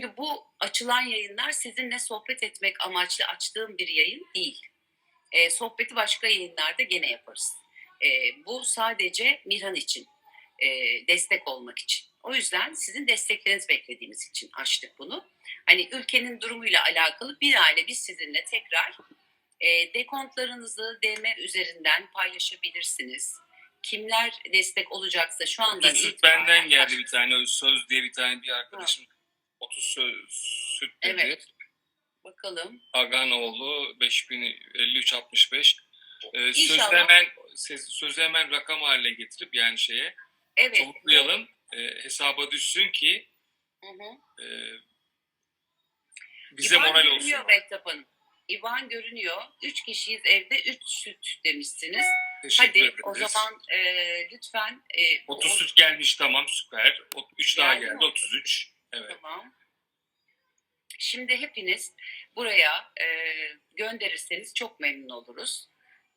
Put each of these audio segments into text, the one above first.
Çünkü bu açılan yayınlar sizinle sohbet etmek amaçlı açtığım bir yayın değil. E, sohbeti başka yayınlarda gene yaparız. E, bu sadece Mirhan için, e, destek olmak için. O yüzden sizin desteklerinizi beklediğimiz için açtık bunu. Hani ülkenin durumuyla alakalı bir aile biz sizinle tekrar e, dekontlarınızı DM üzerinden paylaşabilirsiniz. Kimler destek olacaksa şu anda 30 süt benden geldi bir tane. Söz diye bir tane bir arkadaşım. 30 söz, süt dedi. Evet. Bakalım. Haganoğlu 5053 65. Ee, sözü hemen sözü hemen rakam haline getirip yani şeye Evet. çubuklayalım. Ee, hesaba düşsün ki Hı hı. e, bize İvan moral görünüyor olsun. Mehtap Hanım. İvan görünüyor. Üç kişiyiz evde. Üç süt demişsiniz. Teşekkür Hadi ederiz. o zaman e, lütfen. E, 30 o- süt gelmiş tamam süper. 3 daha Geldi mi? geldi 33. Evet. Tamam. Şimdi hepiniz buraya e, gönderirseniz çok memnun oluruz.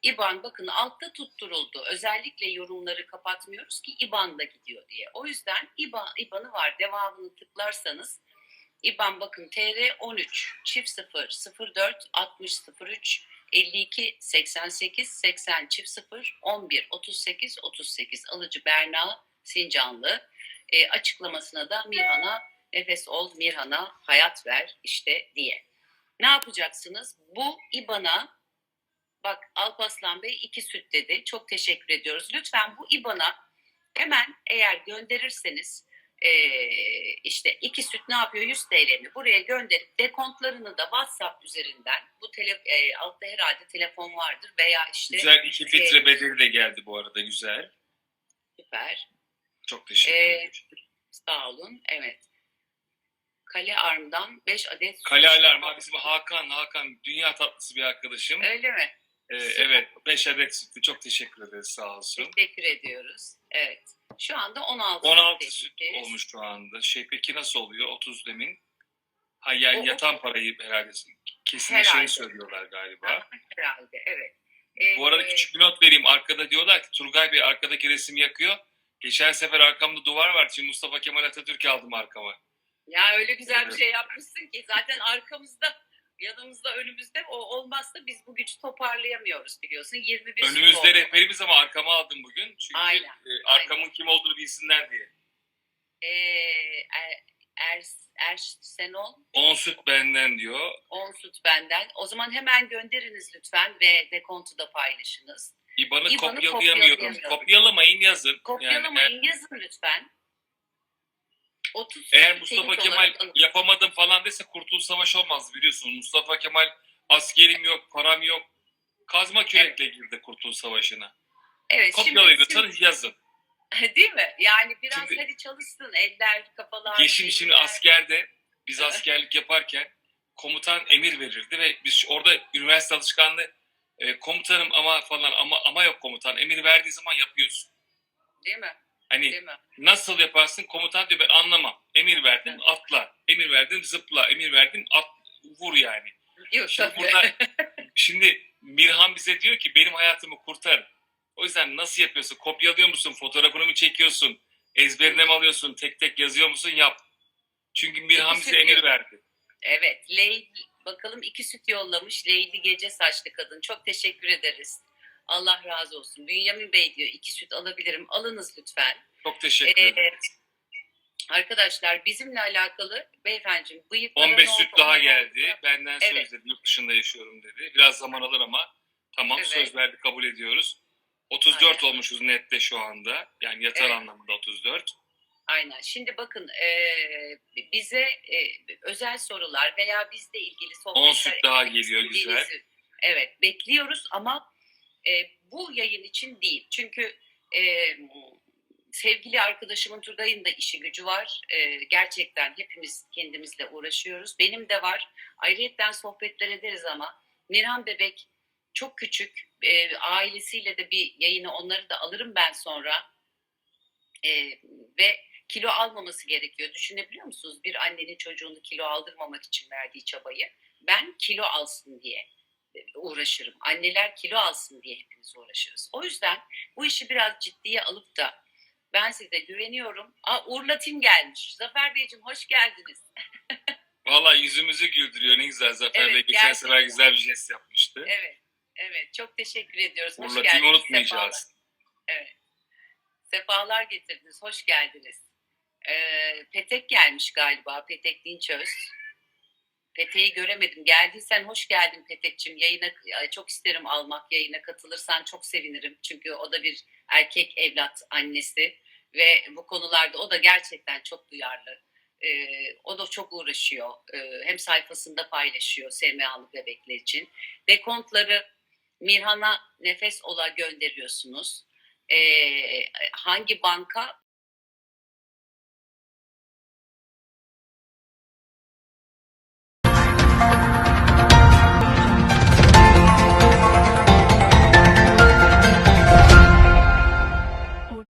İban bakın altta tutturuldu. Özellikle yorumları kapatmıyoruz ki İban da gidiyor diye. O yüzden İban, İban'ı var. Devamını tıklarsanız İban bakın TR 13 çift 0 04 60 03 52 88 80 çift 0 11 38 38 alıcı Berna Sincanlı E, açıklamasına da Mirhan'a nefes ol Mirhan'a hayat ver işte diye. Ne yapacaksınız? Bu İBAN'a bak Alpaslan Bey iki süt dedi. Çok teşekkür ediyoruz. Lütfen bu İBAN'a hemen eğer gönderirseniz eee, işte iki süt ne yapıyor 100 TL mi? Buraya gönderip dekontlarını da WhatsApp üzerinden bu tele, eee, altta herhalde telefon vardır veya işte Güzel 2 filtre bedeli de geldi bu arada güzel. süper Çok teşekkür Ee, ederim. sağ olun evet. Kale Arm'dan 5 adet Kale Alarm abi bizim Hakan Hakan dünya tatlısı bir arkadaşım. Öyle mi? Ee, süper. evet 5 adet sütlü çok teşekkür ederiz sağ olsun. Teşekkür ediyoruz. Evet. Şu anda 16, 16 süt sütteyiz. olmuş şu anda. Şey peki nasıl oluyor 30 demin? Ha yani O- o- yatan parayı herhalde kesin Herhalde. şey söylüyorlar galiba. Ha, Herhalde evet. Ee, Bu arada küçük bir not vereyim. Arkada diyorlar ki Turgay Bey arkadaki resim yakıyor. Geçen sefer arkamda duvar vardı. Şimdi Mustafa Kemal Atatürk aldım arkama. Ya öyle güzel bir şey yapmışsın ki zaten arkamızda yanımızda önümüzde o olmazsa biz bu gücü toparlayamıyoruz biliyorsun. 21 süt Önümüzde rehberimiz ama arkama aldım bugün. Çünkü Aynen, e, arkamın kim olduğunu bilsinler diye. Ee, er, er, Ersenol 10 süt benden diyor. 10 süt benden. O zaman hemen gönderiniz lütfen ve dekontu da paylaşınız. İBAN'ı İBAN'ı kopyalayamıyorum. kopyalayamıyorum. Kopyalamayın yazın. Yani Kopyalamayın yazın lütfen. 30 eğer Mustafa Kemal alın. yapamadım falan dese Kurtuluş Savaşı olmaz biliyorsunuz. Mustafa Kemal askerim yok, param yok. Kazma kürekle girdi Kurtuluş Savaşı'na. Evet, şimdi, Kopyalayabiliyorsanız yazın. değil mi? Yani biraz Şimdi- hadi çalışsın eller, kafalar. Yeşim şimdi askerde biz Evet. askerlik yaparken komutan emir verirdi ve biz orada üniversite alışkanlığı e, komutanım ama falan ama ama yok komutan emir verdiği zaman yapıyorsun. Değil mi? Hani nasıl yaparsın komutan diyor ben anlamam. Emir verdim Evet. atla. Emir verdim zıpla. Emir verdim at vur yani. Yok Şimdi tabii. burada şimdi Mirhan bize diyor ki benim hayatımı kurtar. O yüzden nasıl yapıyorsun? Kopyalıyor musun? Fotoğrafını mı çekiyorsun? Ezberine mi alıyorsun? Tek tek yazıyor musun? Yap. Çünkü Mirhan bize emir verdi. Evet. Leyli, bakalım iki süt yollamış. Leyli gece saçlı kadın. Çok teşekkür ederiz. Allah razı olsun. Bünyamin Bey diyor iki süt alabilirim. Alınız lütfen. Çok teşekkür ederim. Evet. Arkadaşlar bizimle alakalı beyefendiciğim bıyıklara 15 ne süt daha geldi. oldu? Benden Evet. söz dedi. Yurt dışında yaşıyorum dedi. Biraz zaman alır ama tamam Evet. söz verdi kabul ediyoruz. 34 Aynen. olmuşuz nette şu anda. Yani yatar Evet. anlamında 34. Aynen. Şimdi bakın eee, bize eee, özel sorular veya bizle ilgili sohbetler 10 süt daha geliyor, güzel. Evet bekliyoruz ama eee, bu yayın için değil. Çünkü eee, sevgili arkadaşımın Turgay'ın da işi gücü var. Eee, gerçekten hepimiz kendimizle uğraşıyoruz. Benim de var. Ayrıyetten sohbetler ederiz ama Miran Bebek çok küçük. Eee, ailesiyle de bir yayını onları da alırım ben sonra. Eee, ve kilo almaması gerekiyor. Düşünebiliyor musunuz? Bir annenin çocuğunu kilo aldırmamak için verdiği çabayı. Ben kilo alsın diye e, uğraşırım. Anneler kilo alsın diye hepimiz uğraşırız. O yüzden bu işi biraz ciddiye alıp da Ben size güveniyorum. Aa, Urla Tim gelmiş. Zafer Beyciğim hoş geldiniz. Valla yüzümüzü güldürüyor. Ne güzel Zafer Evet, Bey geçen gerçekten. sefer güzel bir jest yapmıştı. Evet, evet. Çok teşekkür ediyoruz. Hoş Urla geldiniz. Tim'i unutmayacağız. Sefalar, sefalar getirdiniz. Hoş geldiniz. Ee, Petek gelmiş galiba. Petek Dinçöz. Petek'i göremedim. Geldiysen hoş geldin Petek'cim. Yayına ay, çok isterim almak. Yayına katılırsan çok sevinirim. Çünkü o da bir erkek evlat annesi ve bu konularda o da gerçekten çok duyarlı. Ee, o da çok uğraşıyor. Ee, hem sayfasında paylaşıyor SMA'lı bebekler için. Dekontları Mirhan'a nefes ola gönderiyorsunuz. Ee, hangi banka